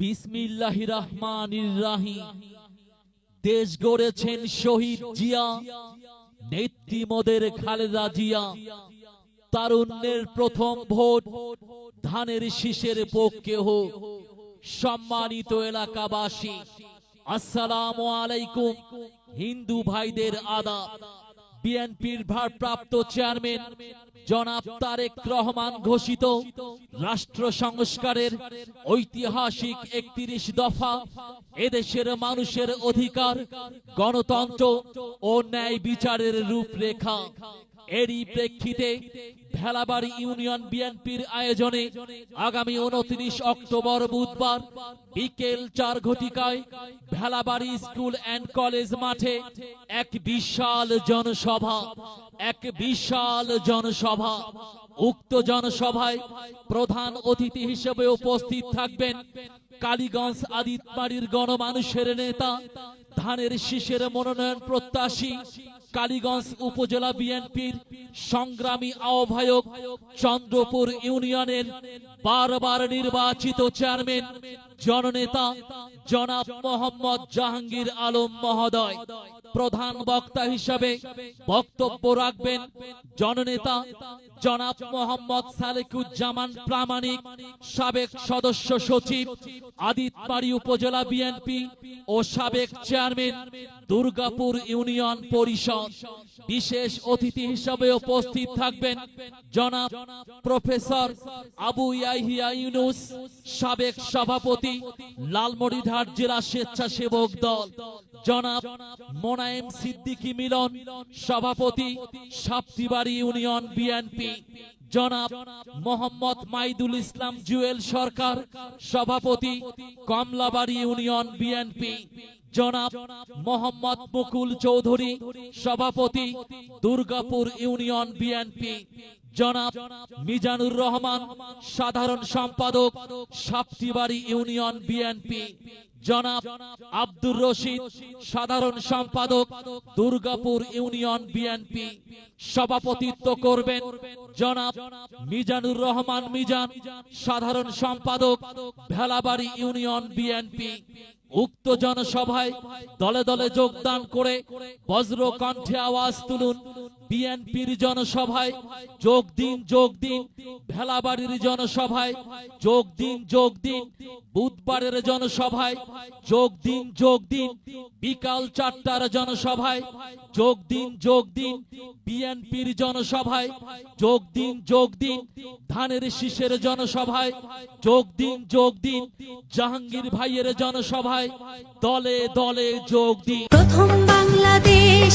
বিসমিল্লাহ রহমান রাহিম দেশ গড়েছেন শহীদ জিয়া, নেত্রী খালেদা জিয়া। তারুণ্যের প্রথম ভোট, ধানের শীষের পক্ষে হোক। সম্মানিত এলাকাবাসী, আসসালামু আলাইকুম, হিন্দু ভাইদের আদাব। বিএনপির ভারপ্রাপ্ত চেয়ারম্যান জনাব তারেক রহমান ঘোষিত রাষ্ট্র সংস্কারের ঐতিহাসিক একত্রিশ দফা এদেশের মানুষের অধিকার, গণতন্ত্র ও ন্যায় বিচারের রূপরেখা। এরই প্রেক্ষিতে ভেলাবাড়ি ইউনিয়ন বিএনপির আয়োজনে আগামী উনত্রিশ অক্টোবর বুধবার বিকেল চার ঘটিকায় ভেলাবাড়ি স্কুল অ্যান্ড কলেজ মাঠে এক বিশাল জনসভা, এক বিশাল জনসভা। উক্ত জনসভায় প্রধান অতিথি হিসেবে উপস্থিত থাকবেন কালীগঞ্জ আদিতবাড়ির গণমানুষের নেতা, ধানের শীষের মনোনয়ন প্রত্যাশী কালীগঞ্জ উপজেলা বিএনপির সংগ্রামী আহ্বায়ক চন্দ্রপুর ইউনিয়নের বারবার নির্বাচিত চেয়ারম্যান, জননেতা জনাব মোহাম্মদ জাহাঙ্গীর আলম মহোদয়। প্রধান বক্তা হিসাবে বক্তব্য রাখবেন জননেতা জনাব মোহাম্মদ সালেকুজ্জামান, প্রামাণিক সাবেক সদস্য সচিব আদিতবাড়ি উপজেলা বিএনপি ও সাবেক চেয়ারম্যান দুর্গাপুর ইউনিয়ন পরিষদ। বিশেষ অতিথি হিসাবে উপস্থিত থাকবেন জনাব প্রফেসর আবু ইউনুস সাবেক সভাপতি লালমনিরহাট জেলা স্বেচ্ছাসেবক দল। জনাব মোনায়েম সিদ্দিকী মিলন, সভাপতি সাপ্তিবাড়ি ইউনিয়ন বিএনপি। জনাব মোহাম্মদ মাইদুল ইসলাম জুয়েল সরকার, সভাপতি কমলাবাড়ি ইউনিয়ন বিএনপি। জনাব মোহাম্মদ মুকুল চৌধুরী, সভাপতি দুর্গাপুর ইউনিয়ন বিএনপি। জনাব মিজানুর রহমান, সাধারণ সম্পাদক সাপ্তিবাড়ি ইউনিয়ন বিএনপি জনাব আব্দুর রশিদ, সাধারণ সম্পাদক, দুর্গাপুর ইউনিয়ন বিএনপি সভাপতিত্ব করবেন জনাব মিজানুর রহমান মিজান, সাধারণ সম্পাদক, ভেলাবাড়ি ইউনিয়ন বিএনপি উক্ত জনসভায় দলে দলে যোগদান করে বজ্র কণ্ঠে আওয়াজ তুলুন। বিএনপির জনসভায় যোগ দিন যোগ দিন। ভেলাবাড়ির জনসভায় যোগ দিন যোগ দিন। বুধবারের জনসভায় যোগ দিন যোগ দিন। বিকাল চারটার জনসভায় যোগ দিন যোগ দিন। বিএনপির জনসভায় যোগ দিন যোগ দিন। ধানের শীষের জনসভায় যোগ দিন যোগ দিন। জাহাঙ্গীর ভাইয়ের জনসভায় দলে দলে যোগ দিন। প্রথম বাংলাদেশ